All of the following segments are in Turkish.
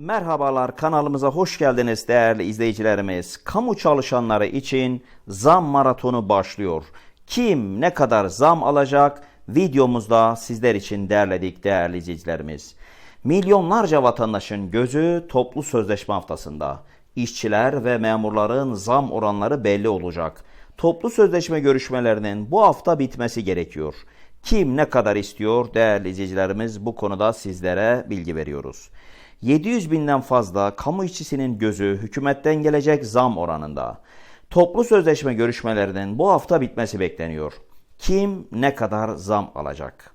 Merhabalar kanalımıza hoş geldiniz değerli izleyicilerimiz. Kamu çalışanları için zam maratonu başlıyor. Kim ne kadar zam alacak videomuzda sizler için derledik değerli izleyicilerimiz. Milyonlarca vatandaşın gözü toplu sözleşme haftasında. İşçiler ve memurların zam oranları belli olacak. Toplu sözleşme görüşmelerinin bu hafta bitmesi gerekiyor. Kim ne kadar istiyor değerli izleyicilerimiz bu konuda sizlere bilgi veriyoruz. 700 binden fazla kamu işçisinin gözü hükümetten gelecek zam oranında. Toplu sözleşme görüşmelerinin bu hafta bitmesi bekleniyor. Kim ne kadar zam alacak?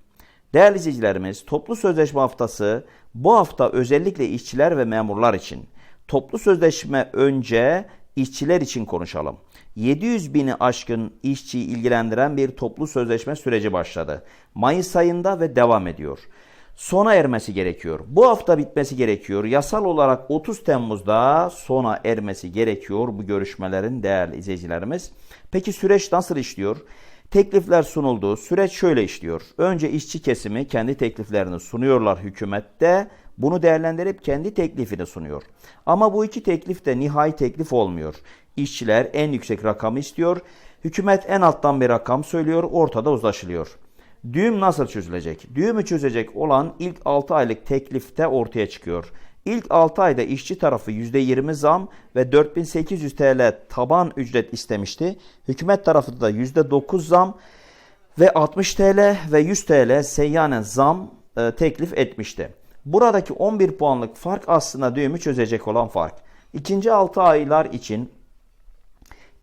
Değerli izleyicilerimiz, toplu sözleşme haftası bu hafta özellikle işçiler ve memurlar için. Toplu sözleşme önce işçiler için konuşalım. 700 bini aşkın işçiyi ilgilendiren bir toplu sözleşme süreci başladı. Mayıs ayında ve devam ediyor. Sona ermesi gerekiyor. Bu hafta bitmesi gerekiyor. Yasal olarak 30 Temmuz'da sona ermesi gerekiyor bu görüşmelerin değerli izleyicilerimiz. Peki süreç nasıl işliyor? Teklifler sunuldu. Süreç şöyle işliyor. Önce işçi kesimi kendi tekliflerini sunuyorlar hükümette. Bunu değerlendirip kendi teklifini sunuyor. Ama bu iki teklif de nihai teklif olmuyor. İşçiler en yüksek rakamı istiyor. Hükümet en alttan bir rakam söylüyor. Ortada uzlaşılıyor. Düğüm nasıl çözülecek? Düğümü çözecek olan ilk 6 aylık teklifte ortaya çıkıyor. İlk 6 ayda işçi tarafı %20 zam ve 4800 TL taban ücret istemişti. Hükümet tarafı da %9 zam ve 60 TL ve 100 TL seyyanen zam e, teklif etmişti. Buradaki 11 puanlık fark aslında düğümü çözecek olan fark. İkinci 6 aylar için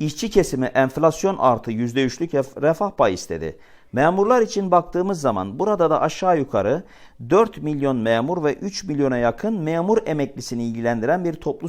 İşçi kesimi enflasyon artı %3'lük refah payı istedi. Memurlar için baktığımız zaman burada da aşağı yukarı 4 milyon memur ve 3 milyona yakın memur emeklisini ilgilendiren bir toplu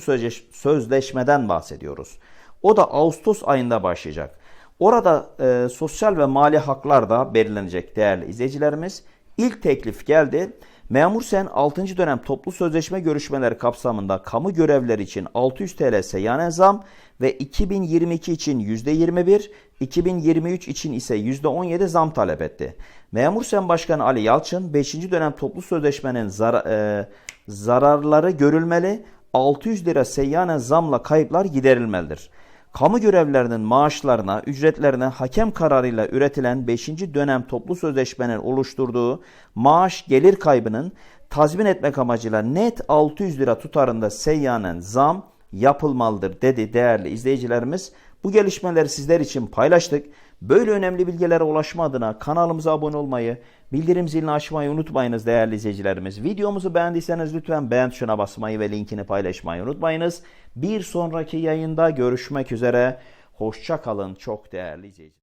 sözleşmeden bahsediyoruz. O da Ağustos ayında başlayacak. Orada e, sosyal ve mali haklar da belirlenecek değerli izleyicilerimiz. İlk teklif geldi. Memur Sen 6. dönem toplu sözleşme görüşmeleri kapsamında kamu görevleri için 600 TL seyyanen zam ve 2022 için %21, 2023 için ise %17 zam talep etti. Memur Sen Başkanı Ali Yalçın 5. dönem toplu sözleşmenin zar e, zararları görülmeli, 600 lira seyyanen zamla kayıplar giderilmelidir. Kamu görevlilerinin maaşlarına, ücretlerine hakem kararıyla üretilen 5. dönem toplu sözleşmenin oluşturduğu maaş gelir kaybının tazmin etmek amacıyla net 600 lira tutarında seyyanen zam yapılmalıdır dedi değerli izleyicilerimiz. Bu gelişmeleri sizler için paylaştık. Böyle önemli bilgilere ulaşma adına kanalımıza abone olmayı, bildirim zilini açmayı unutmayınız değerli izleyicilerimiz. Videomuzu beğendiyseniz lütfen beğen tuşuna basmayı ve linkini paylaşmayı unutmayınız. Bir sonraki yayında görüşmek üzere. Hoşça kalın çok değerli izleyiciler.